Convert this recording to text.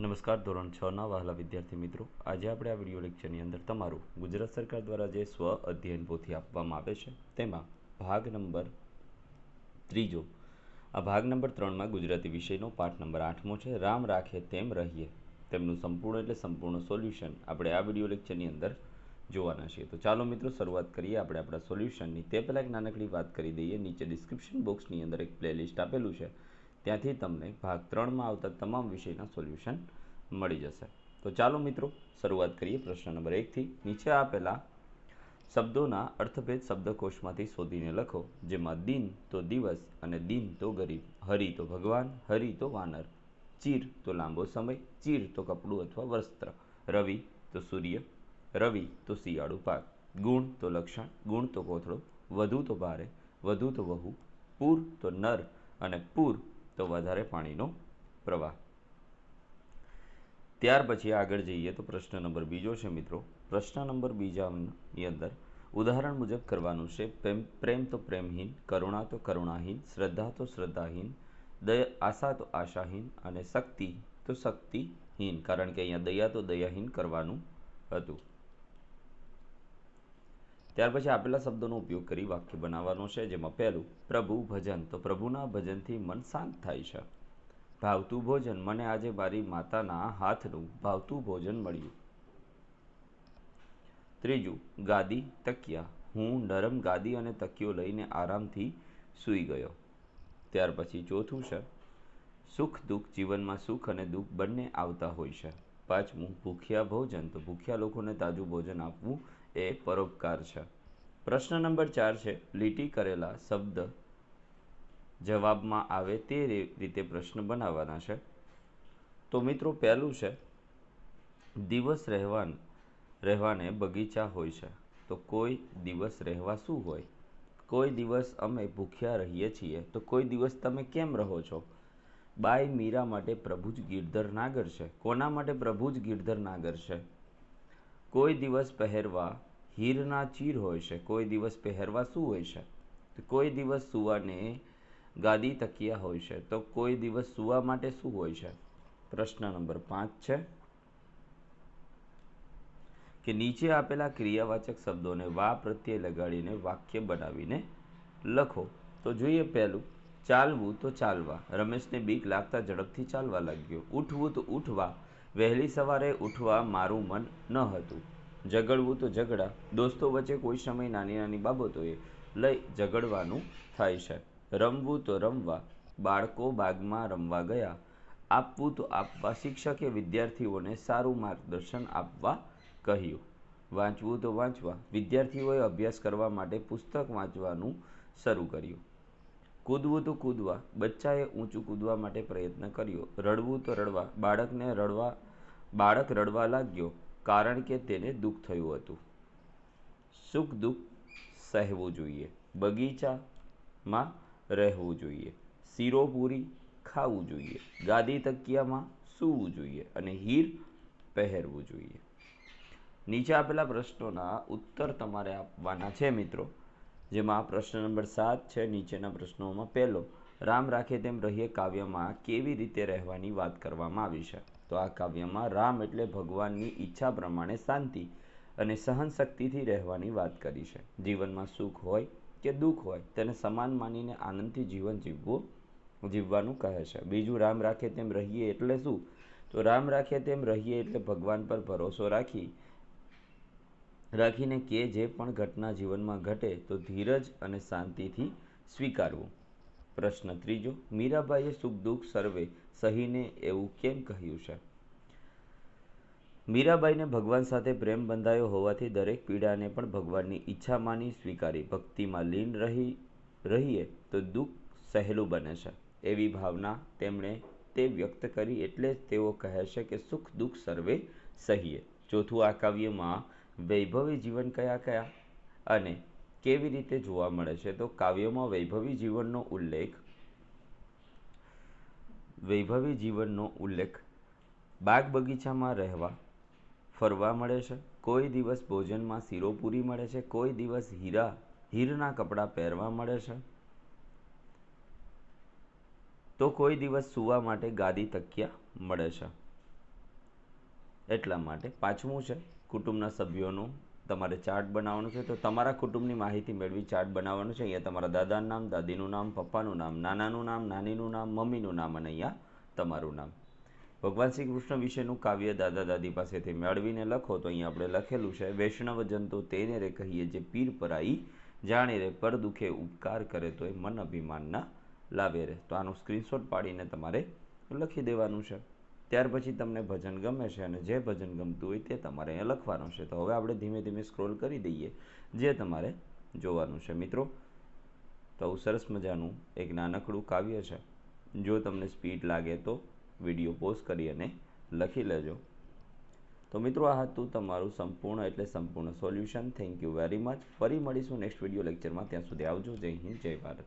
નમસ્કાર, ધોરણ છ ના વહાલા વિદ્યાર્થી મિત્રો. આજે આપણે આ વીડિયો લેક્ચરની અંદર તમારું ગુજરાત સરકાર દ્વારા જે સ્વ અધ્યયન પોથી આપવામાં આવે છે, તેમાં ભાગ નંબર ત્રીજો. આ ભાગ નંબર ત્રણમાં ગુજરાતી વિષયનો પાઠ નંબર આઠમો છે, રામ રાખે તેમ રહીએ. તેમનું સંપૂર્ણ એટલે સંપૂર્ણ સોલ્યુશન આપણે આ વીડિયો લેક્ચરની અંદર જોવાના છીએ. તો ચાલો મિત્રો, શરૂઆત કરીએ. આપણે આપણા સોલ્યુશનની. તે પહેલાં એક નાનકડી વાત કરી દઈએ. નીચે ડિસ્ક્રિપ્શન બોક્સની અંદર એક પ્લેલિસ્ટ આપેલું છે. ત્યાંથી તમને ભાગ ત્રણમાં આવતા તમામ વિષયના સોલ્યુશન મળી જશે. તો ચાલો મિત્રો, શરૂઆત કરીએ પ્રશ્ન નંબર એકથી નીચે આપેલા શબ્દોના અર્થભેદ શબ્દકોશમાંથી શોધીને લખો, જેમાં દિન તો દિવસ અને દિન તો ગરીબ, હરિ તો ભગવાન, હરિ તો વાનર, ચીર તો લાંબો સમય, ચીર તો કપડું અથવા વસ્ત્ર, રવિ તો સૂર્ય, રવિ તો શિયાળુ પાક, ગુણ તો લક્ષણ, ગુણ તો કોથળો, વધુ તો ભારે, વધુ તો વહુ, પૂર તો નર અને પૂર તો વધારે પાણીનો પ્રવાહ. ત્યાર પછી આગળ જઈએ તો પ્રશ્ન નંબર બીજો છે મિત્રો. પ્રશ્ન નંબર બીજાની અંદર ઉદાહરણ મુજબ કરવાનું છે, પ્રેમ પ્રેમ તો પ્રેમહીન, કરુણા તો કરુણાહીન, શ્રદ્ધા તો શ્રદ્ધાહીન, દયા, આશા તો આશાહીન અને શક્તિ તો શક્તિહીન. કારણ કે અહીંયા દયા તો દયાહીન કરવાનું હતું. ત્યાર પછી આપેલા શબ્દોનો ઉપયોગ કરી વાક્ય બનાવવાનો છે, જેમાં પહેલું, પ્રભુ, ભજન. તો પ્રભુના ભજનથી મન શાંત થાય છે. ભાવતું ભોજન, મને આજે મારી માતાના હાથનું ભાવતું ભોજન મળ્યું. ત્રીજું, ગાદી, તકિયા. હું નરમ ગાદી અને તકિયો લઈને આરામથી સૂઈ ગયો. ત્યાર પછી ચોથું છે, સુખ, દુઃખ, જીવનમાં સુખ અને દુઃખ બંને આવતા હોય છે. પાંચમું, ભૂખ્યા ભોજન. તો ભૂખ્યા લોકોને તાજું ભોજન આપવું એ પરોપકાર છે. પ્રશ્ન નંબર ચાર છે, લીટી કરેલા શબ્દ જવાબમાં આવે તે રીતે પ્રશ્ન બનાવવાના છે. તો મિત્રો પહેલું છે, દિવસ રહેવાન, રહેવાને બગીચા હોય છે. તો કોઈ દિવસ રહેવા શું હોય? કોઈ દિવસ અમે ભૂખ્યા રહીએ છીએ. તો કોઈ દિવસ તમે કેમ રહો છો? બાઈ મીરા માટે પ્રભુ જ ગીરધર નાગર છે. કોના માટે પ્રભુ જ ગીરધર નાગર છે? કોઈ દિવસ પહેરવા હીરના ચીર હોય છે, કોઈ દિવસ પહેરવા શું હોય છે? તો કોઈ દિવસ સુવાને ગાદી તકિયા હોય છે, તો કોઈ દિવસ સુવા માટે શું હોય છે? પ્રશ્ન નંબર પાંચ છે. કે નીચે આપેલા ક્રિયાવાચક શબ્દોને વા પ્રત્યે લગાડીને વાક્ય બનાવીને લખો. તો જોઈએ પહેલું, ચાલવું તો ચાલવા. રમેશને બીક લાગતા ઝડપથી ચાલવા લાગ્યો. ઉઠવું તો ઉઠવા. વહેલી સવારે ઉઠવા મારું મન ન હતું. ઝઘડવું તો ઝઘડા. દોસ્તો વચ્ચે કોઈ સમય નાની નાની બાબતોએ લઈ ઝઘડવાનું થાય છે. રમવું તો રમવા. બાળકો બાગમાં રમવા ગયા. આપવું તો આપવા. શિક્ષકે વિદ્યાર્થીઓને સારું માર્ગદર્શન આપવા કહ્યું. વાંચવું તો વાંચવા. વિદ્યાર્થીઓએ અભ્યાસ કરવા માટે પુસ્તક વાંચવાનું શરૂ કર્યું. કૂદવું તો કૂદવા. બચ્ચાએ ઊંચું કૂદવા માટે પ્રયત્ન કર્યો. રડવું તો રડવા. બાળકને રડવા, બાળક રડવા લાગ્યો. કારણ કે તેને દુઃખ થયું હતું. સુખ દુઃખ સહેવું જોઈએ. બગીચામાં રહેવું જોઈએ. શીરો પૂરી ખાવું જોઈએ. ગાદી તકિયામાં સૂવું જોઈએ અને હીર પહેરવું જોઈએ. નીચે આપેલા પ્રશ્નોના ઉત્તર તમારે આપવાના છે મિત્રો. જેમાં પ્રશ્ન નંબર સાત છે, નીચેના પ્રશ્નોમાં પહેલો. રામ રાખે તેમ રહીએ કાવ્યમાં કેવી રીતે રહેવાની વાત કરવામાં આવી છે? તો આ કાવ્યમાં રામ એટલે ભગવાનની ઈચ્છા પ્રમાણે શાંતિ અને સહનશક્તિથી રહેવાની વાત કરી છે. જીવનમાં સુખ હોય કે દુઃખ હોય, તેને સમાન માનીને આનંદથી જીવન જીવવું, જીવવાનું કહે છે. બીજું, રામ રાખે તેમ રહીએ એટલે શું? તો રામ રાખે તેમ રહીએ એટલે ભગવાન પર ભરોસો રાખી, રાખીને કે જે પણ ઘટના જીવનમાં ઘટે તો ધીરજ અને શાંતિથી સ્વીકારવું. પ્રશ્ન ત્રીજો, મીરાબાઈએ સુખ દુઃખ સર્વે સહીને એવું કેમ કહ્યું છે? મીરાબાઈને ભગવાન સાથે પ્રેમ બંધાયો હોવાથી દરેક પીડાને પણ ભગવાનની ઈચ્છા માની સ્વીકારી. ભક્તિમાં લીન રહી, રહીએ તો દુઃખ સહેલું બને છે. એવી ભાવના તેમણે તે વ્યક્ત કરી એટલે જ તેઓ કહે છે કે સુખ દુઃખ સર્વે સહીએ. ચોથું આ કાવ્યમાં વૈભવી જીવન કયા કયા અને કેવી રીતે જોવા મળે છે? તો કાવ્યમાં વૈભવી જીવનનો ઉલ્લેખ વૈભવી જીવનનો ઉલ્લેખ બાગ બગીચામાં રહેવા, ફરવા મળે છે. કોઈ દિવસ ભોજનમાં શીરો પૂરી મળે છે. કોઈ દિવસ હીરા, હીરના કપડાં પહેરવા મળે છે. તો કોઈ દિવસ સૂવા માટે ગાદી તકિયા મળે છે. એટલા માટે પાંચમું છે કુટુંબના સભ્યોનું તમારે ચાર્ટ બનાવવાનું છે, તો તમારા કુટુંબની માહિતી મેળવી ચાર્ટ બનાવવાનું છે. અહીંયા તમારા દાદાનું નામ, દાદીનું નામ, પપ્પાનું નામ, નાનાનું નામ, નાનીનું નામ, મમ્મીનું નામ અને અહીંયા તમારું નામ. ભગવાન શ્રી કૃષ્ણ વિશેનું કાવ્ય દાદા દાદી પાસેથી મેળવીને લખો, તો અહીંયા આપણે લખેલું છે વૈષ્ણવજન તો તેને રે કહીએ જે પીર પરાઈ, જાણે રે પર દુખે ઉપકાર કરે તો એ મન અભિમાનના લાવે રે. તો આનું સ્ક્રીનશોટ પાડીને તમારે લખી દેવાનું છે. ત્યાર પછી તમને ભજન ગમે છે અને જે ભજન ગમતું હોય તે તમારે અહીંયા લખવાનું છે. તો હવે આપણે ધીમે ધીમે સ્ક્રોલ કરી દઈએ, જે તમારે જોવાનું છે. મિત્રો, તો સરસ મજાનું એક નાનકડું કાવ્ય છે. જો તમને સ્પીડ લાગે તો વીડિયો પોઝ કરી અને લખી લેજો. તો મિત્રો, આ હતું તમારું સંપૂર્ણ એટલે સંપૂર્ણ solution thank you very much ફરી મળીશું નેક્સ્ટ વીડિયો લેક્ચરમાં ત્યાં સુધી આવજો. જય હિન્દ, જય ભારત.